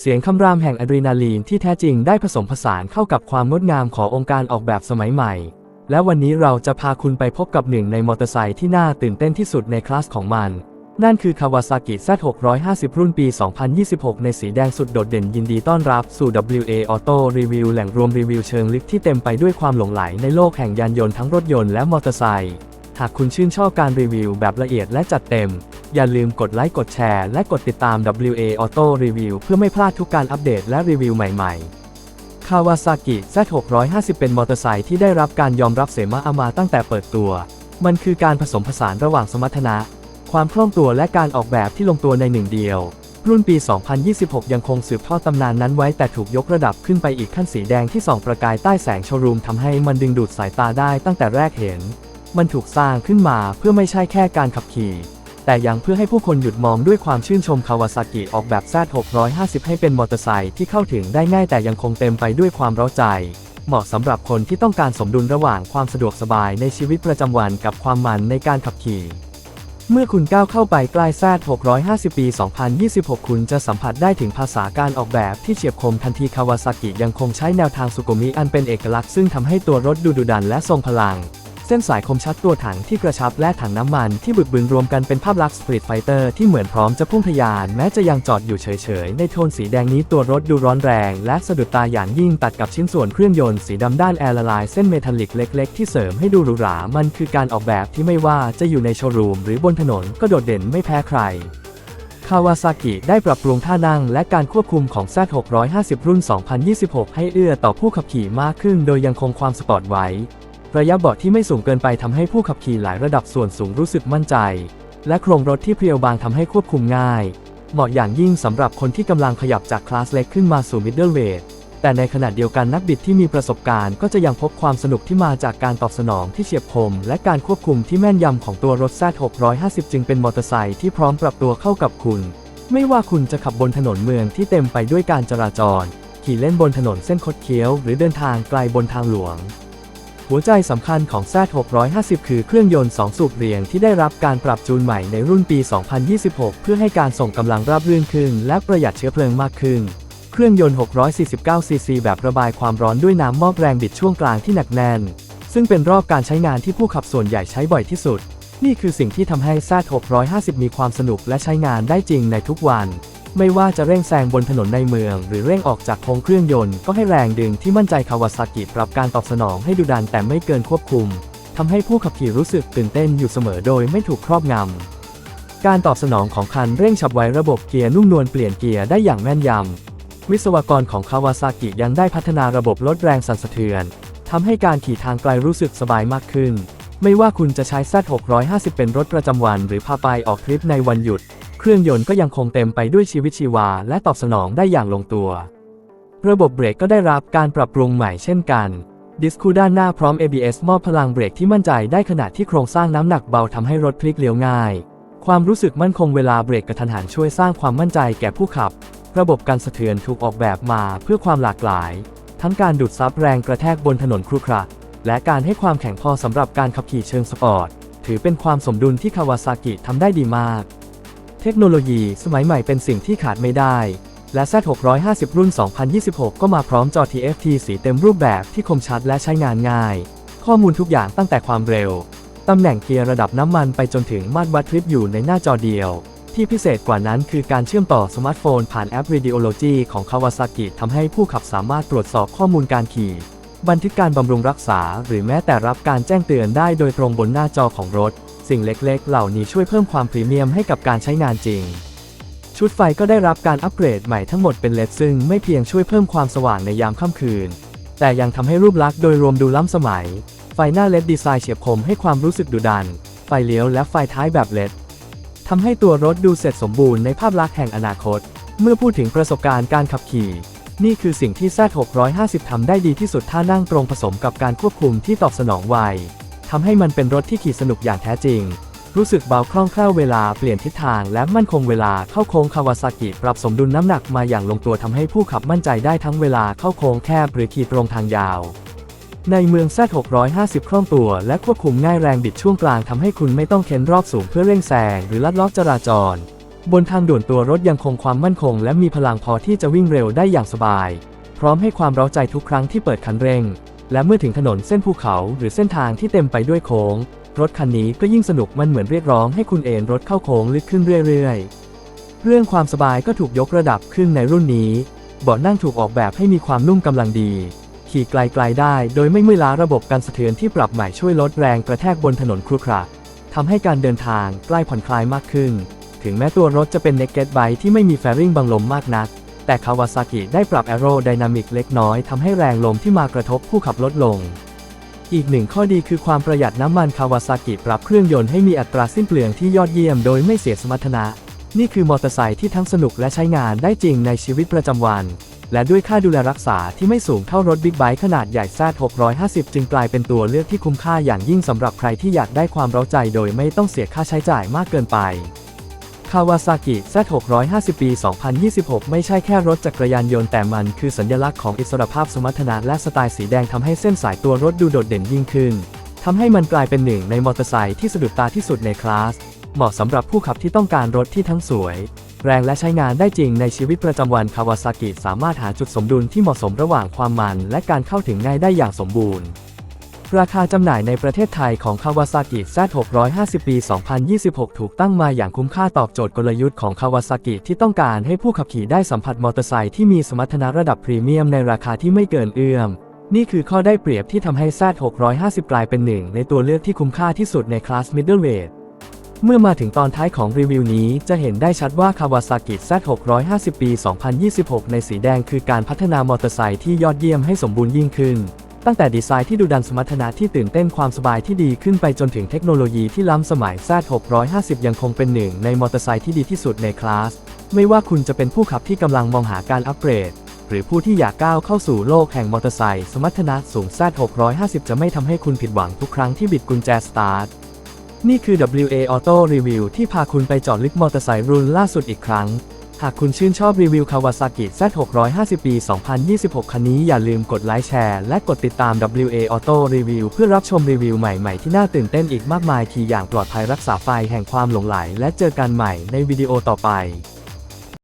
เสียงคำรามแห่งอะดรีนาลีนที่แท้จริงได้ผสมผสานเข้ากับความงดงามขององค์การออกแบบสมัยใหม่ และวันนี้เราจะพาคุณไปพบกับหนึ่งในมอเตอร์ไซค์ที่น่าตื่นเต้นที่สุดในคลาสของมัน นั่นคือ Kawasaki Z650 รุ่นปี 2026 ในสีแดงสุดโดดเด่นยินดีต้อนรับสู่ WA Auto Review แหล่งรวมรีวิวเชิงลึกที่เต็มไปด้วยความหลงไหลในโลกแห่งยานยนต์ทั้งรถยนต์และมอเตอร์ไซค์ หากคุณชื่นชอบการรีวิวแบบละเอียดและจัดเต็ม อย่าลืมกดไลค์กดแชร์และกดติดตาม WA Auto Review เพื่อไม่พลาดทุกการอัปเดตและรีวิวใหม่ๆ Kawasaki Z650 เป็นมอเตอร์ไซค์ที่ได้รับการยอมรับเสมาอามาตั้งแต่เปิดตัว มันคือการผสมผสานระหว่างสมรรถนะ ความคล่องตัวและการออกแบบที่ลงตัวในหนึ่งเดียว รุ่นปี 2026 ยังคงสืบทอดตำนานนั้นไว้แต่ถูกยกระดับขึ้นไปอีกขั้นสีแดงที่ส่องประกายใต้แสงโชว์รูมทำให้มันดึงดูดสายตาได้ตั้งแต่แรกเห็น มันถูกสร้างขึ้นมาเพื่อไม่ใช่แค่การขับขี่ แต่ยังเพื่อให้ผู้คนหยุดมองด้วยความชื่นชมคาวาซากิออกแบบ Z650 ให้เป็นมอเตอร์ไซค์ที่เข้าถึงได้ง่ายแต่ยังคงเต็มไปด้วยความร้าใจ เหมาะสำหรับคนที่ต้องการสมดุลระหว่างความสะดวกสบายในชีวิตประจำวันกับความมันในการขับขี่เมื่อคุณก้าวเข้าไปใกล้แซด650 ปี 2026 คุณจะสัมผัสได้ถึงภาษาการออกแบบที่เฉียบคมทันทีคาวาซากิยังคงใช้แนวทางสุโกมิอันเป็นเอกลักษณ์ซึ่งทำให้ตัวรถดูดุดันและทรงพลัง เส้นสายคมชัดตัวถังที่กระชับและถังน้ำมันที่บึกบึนรวมกันเป็นภาพลักษณ์สตรีทไฟเตอร์ที่เหมือนพร้อมจะพุ่งทะยาน แม้จะยังจอดอยู่เฉยๆ ในโทนสีแดงนี้ตัวรถดูร้อนแรง และสะดุดตาอย่างยิ่งตัดกับชิ้นส่วนเครื่องยนต์สีดำด้านแอร์ละลายเส้นเมทัลลิกเล็กๆ ที่เสริมให้ดูหรูหรา มันคือการออกแบบที่ไม่ว่าจะอยู่ในโชว์รูมหรือบนถนนก็โดดเด่นไม่แพ้ใครคาวาซากิได้ปรับปรุงท่านั่งและการควบคุมของ Z650 รุ่น 2026 ให้เอื้อต่อผู้ขับขี่มากขึ้นโดยยังคงความสปอร์ตไว้ ระยะเบาะที่ไม่สูงเกินไปทำให้ผู้ขับขี่หลายระดับส่วนสูงรู้สึกมั่นใจ และโครงรถที่เพรียวบางทำให้ควบคุมง่าย เหมาะอย่างยิ่งสำหรับคนที่กำลังขยับจากคลาสเล็กขึ้นมาสู่มิดเดิลเวทแต่ในขณะเดียวกันนักบิดที่มีประสบการณ์ก็จะยังพบความสนุกที่มาจากการตอบสนองที่เฉียบคม และการควบคุมที่แม่นยำของตัวรถ Z650 จึงเป็นมอเตอร์ไซค์ที่พร้อมปรับตัวเข้ากับคุณ ไม่ว่าคุณจะขับบนถนนเมืองที่เต็มไปด้วยการจราจร ขี่เล่นบนถนนเส้นคดเคี้ยว หรือเดินทางไกลบนทางหลวง หัวใจสำคัญของ Z650 คือเครื่องยนต์ 2 สูบเรียงที่ได้รับการปรับจูนใหม่ในรุ่นปี 2026 เพื่อให้การส่งกำลังราบรื่นขึ้น และประหยัดเชื้อเพลิงมากขึ้น เครื่องยนต์ 649 ซีซีแบบระบายความร้อนด้วยน้ำมอบแรงบิดช่วงกลางที่หนักแน่น ซึ่งเป็นรอบการใช้งานที่ผู้ขับส่วนใหญ่ใช้บ่อยที่สุด นี่คือสิ่งที่ทำให้ Z650 มีความสนุกและใช้งานได้จริงในทุกวัน ไม่ว่าจะเร่งแซงบนถนนในเมือง หรือเร่งออกจากโค้งเครื่องยนต์ก็ให้แรงดึงที่มั่นใจคาวาซากิปรับการตอบสนองให้ดุดันแต่ไม่เกินควบคุมทำให้ผู้ขับขี่รู้สึกตื่นเต้นอยู่เสมอโดยไม่ถูกครอบงำ การตอบสนองของคันเร่งฉับไวระบบเกียร์นุ่มนวลเปลี่ยนเกียร์ได้อย่างแม่นยำ วิศวกรของคาวาซากิยังได้พัฒนาระบบลดแรงสั่นสะเทือนทำให้การขี่ทางไกลรู้สึกสบายมากขึ้น ไม่ว่าคุณจะใช้ Z650 เป็นรถประจำวัน หรือพาไปออกทริปในวันหยุด เครื่องยนต์ก็ยังคงเต็มไปด้วยชีวิตชีวา และตอบสนองได้อย่างลงตัว ระบบเบรกก็ได้รับการปรับปรุงใหม่เช่นกัน ดิสคูด้านหน้าพร้อม ABS มอบพลังเบรกที่มั่นใจได้ขณะที่โครงสร้างน้ำหนักเบาทำให้รถพลิกเลี้ยวง่าย ความรู้สึกมั่นคงเวลาเบรกกระทันหันช่วยสร้างความมั่นใจแก่ผู้ขับ ระบบการสะเทือนถูกออกแบบมาเพื่อความหลากหลาย ทั้งการดูดซับแรงกระแทกบนถนนครุขระและการให้ความแข็งพอสำหรับการขับขี่เชิงสปอร์ต ถือเป็นความสมดุลที่คาวาซากิทำได้ดีมาก เทคโนโลยีสมัยใหม่เป็นสิ่งที่ขาดไม่ได้ และ Z650 รุ่น 2026 ก็มาพร้อมจอ TFT สีเต็มรูปแบบที่คมชัดและใช้งานง่าย ข้อมูลทุกอย่างตั้งแต่ความเร็ว ตำแหน่งเกียร์ระดับน้ำมันไปจนถึงมาตรวัดทริปอยู่ในหน้าจอเดียว ที่พิเศษกว่านั้นคือการเชื่อมต่อสมาร์ทโฟนผ่านแอป Radiology ของ Kawasaki ทำให้ผู้ขับสามารถตรวจสอบข้อมูลการขี่ บันทึกการบำรุงรักษา หรือแม้แต่รับการแจ้งเตือนได้โดยตรงบนหน้าจอของรถ สิ่งเล็กๆ เหล่านี้ช่วยเพิ่มความพรีเมียมให้กับการใช้งานจริง ชุดไฟก็ได้รับการอัปเกรดใหม่ทั้งหมดเป็นเลดซึ่งไม่เพียงช่วยเพิ่มความสว่างในยามค่ำคืน แต่ยังทำให้รูปลักษณ์โดยรวมดูล้ำสมัย ไฟหน้าเลดดีไซน์เฉียบคมให้ความรู้สึกดุดัน ไฟเลี้ยวและไฟท้ายแบบเลดทำให้ตัวรถดูเสร็จสมบูรณ์ในภาพลักษณ์แห่งอนาคต เมื่อพูดถึงประสบการณ์การขับขี่ นี่คือสิ่งที่ Z650 ทำได้ดีที่สุดท่านั่งตรงผสมกับการควบคุมที่ตอบสนองไว ทำให้มันเป็นรถที่ขี่สนุกอย่างแท้จริง รู้สึกเบาคล่องแคล่วเวลาเปลี่ยนทิศทางและมั่นคงเวลาเข้าโค้งคาวาซากิปรับสมดุลน้ำหนักมาอย่างลงตัวทำให้ผู้ขับมั่นใจได้ทั้งเวลาเข้าโค้งแคบหรือขี่ตรงทางยาว ในเมือง Z650 คล่องตัวและควบคุมง่ายแรงบิดช่วงกลางทำให้คุณไม่ต้องเค้นรอบสูงเพื่อเร่งแซงหรือลัดล้อกจราจร บนทางด่วนตัวรถยังคงความมั่นคง และมีพลังพอที่จะวิ่งเร็วได้อย่างสบาย พร้อมให้ความเร้าใจทุกครั้งที่เปิดคันเร่ง และเมื่อถึงถนนเส้นภูเขาหรือเส้นทางที่เต็มไปด้วยโค้ง รถคันนี้ก็ยิ่งสนุกมันเหมือนเรียกร้องให้คุณเอนรถเข้าโค้งลึกขึ้นเรื่อยๆ เรื่องความสบายก็ถูกยกระดับขึ้นในรุ่นนี้ เบาะนั่งถูกออกแบบให้มีความนุ่มกำลังดี ขี่ไกลๆได้โดยไม่เมื่อยล้าระบบการสะเทือนที่ปรับใหม่ช่วยลดแรงกระแทกบนถนนครุขระทำให้การเดินทางใกล้ผ่อนคลายมากขึ้น ถึงแม้ตัวรถจะเป็น Naked Bike ที่ไม่มีแฟริงบังลมมากนัก แต่คาวาซากิได้ปรับแอโรไดนามิกเล็กน้อยทำให้แรงลมที่มากระทบผู้ขับลดลง อีกหนึ่งข้อดีคือความประหยัดน้ำมันคาวาซากิปรับเครื่องยนต์ให้มีอัตราสิ้นเปลืองที่ยอดเยี่ยมโดยไม่เสียสมรรถนะ นี่คือมอเตอร์ไซค์ที่ทั้งสนุกและใช้งานได้จริงในชีวิตประจำวัน และด้วยค่าดูแลรักษาที่ไม่สูงเท่ารถบิ๊กไบค์ขนาดใหญ่แซด650 จึงกลายเป็นตัวเลือกที่คุ้มค่าอย่างยิ่งสำหรับใครที่อยากได้ความเร้าใจโดยไม่ต้องเสียค่าใช้จ่ายมากเกินไป คาวาซากิ Z650 ปี 2026 ไม่ใช่แค่รถจักรยานยนต์แต่มันคือสัญลักษณ์ของอิสรภาพสมรรถนะและสไตล์สีแดงทำให้เส้นสายตัวรถดูโดดเด่นยิ่งขึ้นทำให้มันกลายเป็นหนึ่งในมอเตอร์ไซค์ที่สะดุดตาที่สุดในคลาส เหมาะสำหรับผู้ขับที่ต้องการรถที่ทั้งสวย แรงและใช้งานได้จริงในชีวิตประจำวันคาวาซากิสามารถหาจุดสมดุลที่เหมาะสมระหว่างความมัน และการเข้าถึงง่ายได้อย่างสมบูรณ์ ราคาจำหน่ายในประเทศไทยของ Kawasaki Z650 ปี 2026 ถูกตั้งมาอย่างคุ้มค่าตอบโจทย์กลยุทธ์ของ Kawasaki ที่ต้องการให้ผู้ขับขี่ได้สัมผัสมอเตอร์ไซค์ที่มีสมรรถนะระดับพรีเมียมในราคาที่ไม่เกินเอื้อม นี่คือข้อได้เปรียบที่ทำให้ Z650 กลายเป็นหนึ่งในตัวเลือกที่คุ้มค่าที่สุดในคลาส Middleweight เมื่อมาถึงตอนท้ายของรีวิวนี้จะเห็นได้ชัดว่า Kawasaki Z650 ปี 2026 ในสีแดงคือการพัฒนามอเตอร์ไซค์ที่ยอดเยี่ยมให้สมบูรณ์ยิ่งขึ้น ตั้งแต่ดีไซน์ที่ดูดันสมรรถนะที่ตื่นเต้นความสบายที่ดีขึ้นไปจนถึงเทคโนโลยีที่ล้ำสมัย Z650 ยังคงเป็นหนึ่งในมอเตอร์ไซค์ที่ดีที่สุดในคลาส ไม่ว่าคุณจะเป็นผู้ขับที่กำลังมองหาการอัปเกรด หรือผู้ที่อยากก้าวเข้าสู่โลกแห่งมอเตอร์ไซค์สมรรถนะสูง Z650 จะไม่ทำให้คุณผิดหวังทุกครั้งที่บิดกุญแจสตาร์ทนี่คือ WA Auto Review ที่พาคุณไปจอดลึกมอเตอร์ไซค์รุ่นล่าสุดอีกครั้งากคุณชื่นชอบรีวิว Kawasaki Z650 ปี 2026 คันนี้อย่าลืมกดไลค์แชร์ และกดติดตาม WA Auto Review เพื่อรับชมรีวิวใหม่ ๆ ที่น่าตื่นเต้นอีกมากมาย ทีอย่างปลอดภัยรักษาไฟแห่งความหลงไหล และเจอกันใหม่ในวิดีโอต่อไป